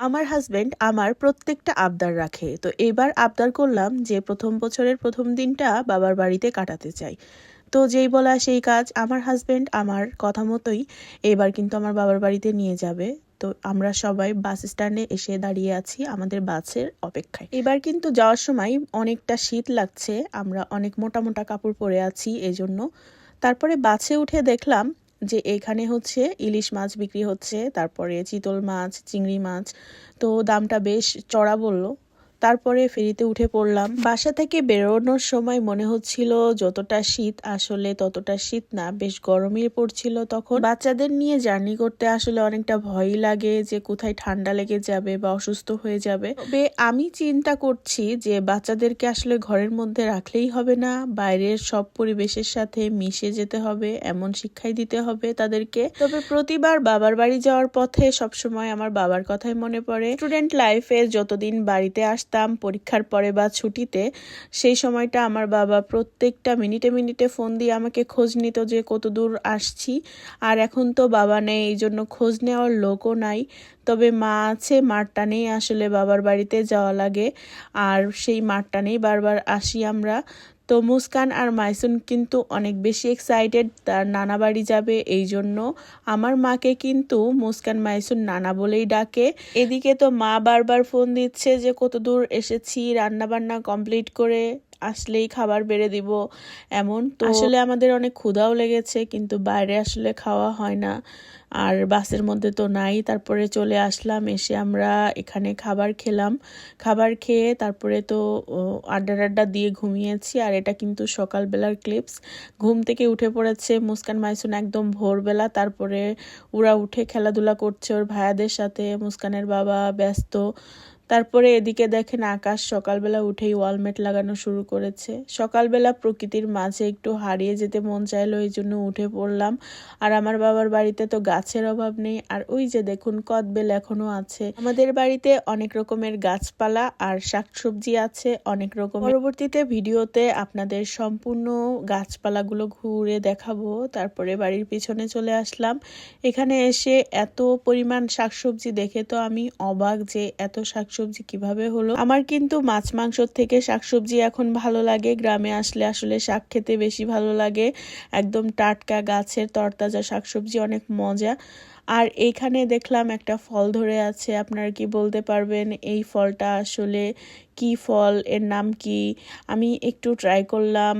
আমার হাজবেন্ড আমার প্রত্যেকটা আবদার রাখে। তো এবার আবদার করলাম যে প্রথম বছরের প্রথম দিনটা বাবার বাড়িতে কাটাতে চাই। তো যেই বলা সেই কাজ আমার হাজব্যান্ড আমার কথা মতোই এবার কিন্তু আমার বাবার বাড়িতে নিয়ে যাবে। তো আমরা সবাই বাস স্ট্যান্ডে এসে দাঁড়িয়ে আছি আমাদের বাসের অপেক্ষায়। এবার কিন্তু যাওয়ার সময় অনেকটা শীত লাগছে, আমরা অনেক মোটা মোটা কাপড় পরে আছি এজন্য। তারপরে বাসে উঠে দেখলাম যে এখানে হচ্ছে ইলিশ মাছ বিক্রি হচ্ছে, তারপরে চিতল মাছ, চিংড়ি মাছ, তো দামটা বেশ চড়া বলল। তারপরে ফেরিতে উঠে পড়লাম। বাসা থেকে বেরোনোর সময় মনে হচ্ছিল যতটা শীত আসলে ততটা শীত না, বেশ গরমই পড়ছিল তখন। বাচ্চাদের নিয়ে জার্নি করতে আসলে অনেকটা ভয়ই লাগে যে কোথায় ঠান্ডা লেগে যাবে বা অসুস্থ হয়ে যাবে। তবে আমি চিন্তা করছি যে বাচ্চাদেরকে আসলে ঘরের মধ্যে রাখলেই হবে না, বাইরের সব পরিবেশের সাথে মিশে যেতে হবে, এমন শিক্ষাই দিতে হবে তাদেরকে। তবে প্রতিবার বাবার বাড়ি যাওয়ার পথে সবসময় আমার বাবার কথাই মনে পড়ে। স্টুডেন্ট লাইফে যতদিন বাড়িতে আস আসতাম পরীক্ষার পরে বা ছুটিতে, সেই সময়টা আমার বাবা প্রত্যেকটা মিনিটে মিনিটে ফোন দিয়ে আমাকে খোঁজ নিত যে কত দূর আসছি। আর এখন তো বাবা নেই, এই জন্য খোঁজ নেওয়ার লোকও নাই। তবে মা আছে মার টানেই আসলে বাবার বাড়িতে যাওয়া লাগে। আর সেই মার টানেই বারবার আসি আমরা। তো মুস্কান আর মাইসুন কিন্তু অনেক বেশি এক্সাইটেড তার নানা বাড়ি যাবে, এই জন্য আমার মাকে কিন্তু মুস্কান, মাইসুন, নানা বলেই ডাকে। এদিকে তো মা বারবার ফোন দিচ্ছে যে কত দূর এসেছি? রান্নাবান্না কমপ্লিট করে আসলেই খাবার বেড়ে দিব এমন। তো আসলে আমাদের অনেক ক্ষুধাও লেগেছে, কিন্তু বাইরে আসলে খাওয়া হয় না। আর বাসের মধ্যে তো নাই, তারপরে চলে আসলাম, এসে আমরা এখানে খাবার খেলাম। খাবার খেয়ে তারপরে তো আড্ডা আড্ডা দিয়ে ঘুমিয়েছি, আর এটা কিন্তু সকালবেলার ক্লিপস। ঘুম থেকে উঠে পড়েছে মুস্কান মাইসুন একদম ভোরবেলা, তারপরে ওরা উঠে খেলাধুলা করছে ওর ভাইয়াদের সাথে। মুস্কানের বাবা ব্যস্ত তারপরে এদিকে দেখেন আকাশ সকালবেলা উঠেই ওয়ালমেট লাগানো শুরু করেছে। সকালবেলা প্রকৃতির মাঝে একটু হারিয়ে যেতে মন চাইলো, এই জন্য উঠে পড়লাম। আর আমার বাবার বাড়িতে তো গাছের অভাব নেই। আর ওই যে দেখুন, কদবেল এখনও আছে। আমাদের বাড়িতে অনেক রকমের গাছপালা আর শাকসবজি আছে, অনেক রকম পরবর্তীতে ভিডিওতে আপনাদের সম্পূর্ণ গাছপালাগুলো ঘুরে দেখাবো। তারপরে বাড়ির পিছনে চলে আসলাম। এখানে এসে এত পরিমাণ শাকসবজি দেখে তো আমি অবাক যে এত শাকসবজি শাকসবজি কীভাবে হলো? আমার কিন্তু মাছ মাংস থেকে শাকসবজি এখন ভালো লাগে। গ্রামে আসলে আসলে শাক খেতে বেশি ভালো লাগে। একদম টাটকা গাছের তরতাজা শাকসবজি অনেক মজা। আর এইখানে দেখলাম একটা ফল ধরে আছে, আপনারা কি বলতে পারবেন? এই ফলটা আসলে কি ফল? এর নাম কি? আমি একটু ট্রাই করলাম,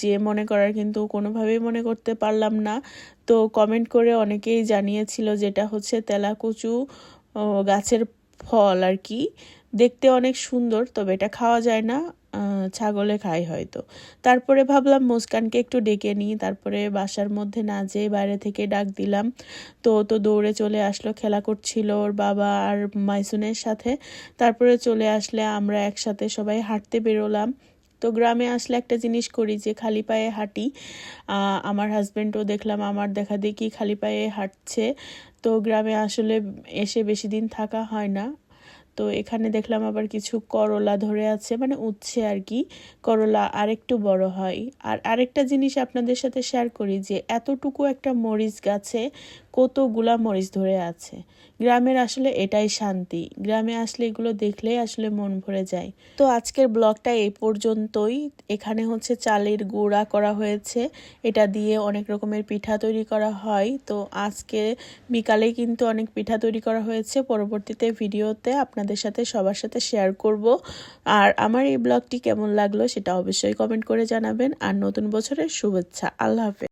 যে মনে করার কিন্তু কোনোভাবেই মনে করতে পারলাম না। তো কমেন্ট করে অনেকেই জানিয়েছিল যেটা হচ্ছে তেলাকুচু গাছের ফল আর কি। দেখতে অনেক সুন্দর, তবে এটা খাওয়া যায় না। ছাগলে খাই হয়তো। তারপরে ভাবলাম মুস্কানকে একটু ডেকে নিই। তারপরে বাসার মধ্যে না যেয়ে বাইরে থেকে ডাক দিলাম। তো তো দৌড়ে চলে আসলো, খেলা করছিল ওর বাবা আর মাইসুনের সাথে। তারপরে চলে আসলে আমরা একসাথে সবাই হাঁটতে বেরোলাম। তো গ্রামে আসলে একটা জিনিস করি যে খালি পায়ে হাঁটি। আমার হাজব্যান্ডও দেখলাম আমার দেখা দেখি খালি পায়ে হাঁটছে। তো গ্রামে আসলে এসে বেশি দিন থাকা হয় না। তো এখানে দেখলাম আবার কিছু করলা ধরে আছে মানে উচ্ছে আর কি। করলা আরেকটু বড় হয়। আর আরেকটা জিনিস আপনাদের সাথে শেয়ার করি যে, এতটুকু একটা মরিচ গাছে কতগুলা মরিচ ধরে আছে। গ্রামের আসলে এটাই শান্তি। গ্রামে আসলে এগুলো দেখলেই আসলে মন ভরে যায়। তো আজকের ব্লগটা এই পর্যন্তই। এখানে হচ্ছে চালের গুঁড়া করা হয়েছে। এটা দিয়ে অনেক রকমের পিঠা তৈরি করা হয়। তো আজকে বিকালে কিন্তু অনেক পিঠা তৈরি করা হয়েছে। পরবর্তীতে ভিডিওতে আপনাদের সাথে, সবার সাথে শেয়ার করব। আর আমার এই ব্লগটি কেমন লাগল সেটা অবশ্যই কমেন্ট করে জানাবেন। আর নতুন বছরের শুভেচ্ছা। আল্লাহ হাফেজ।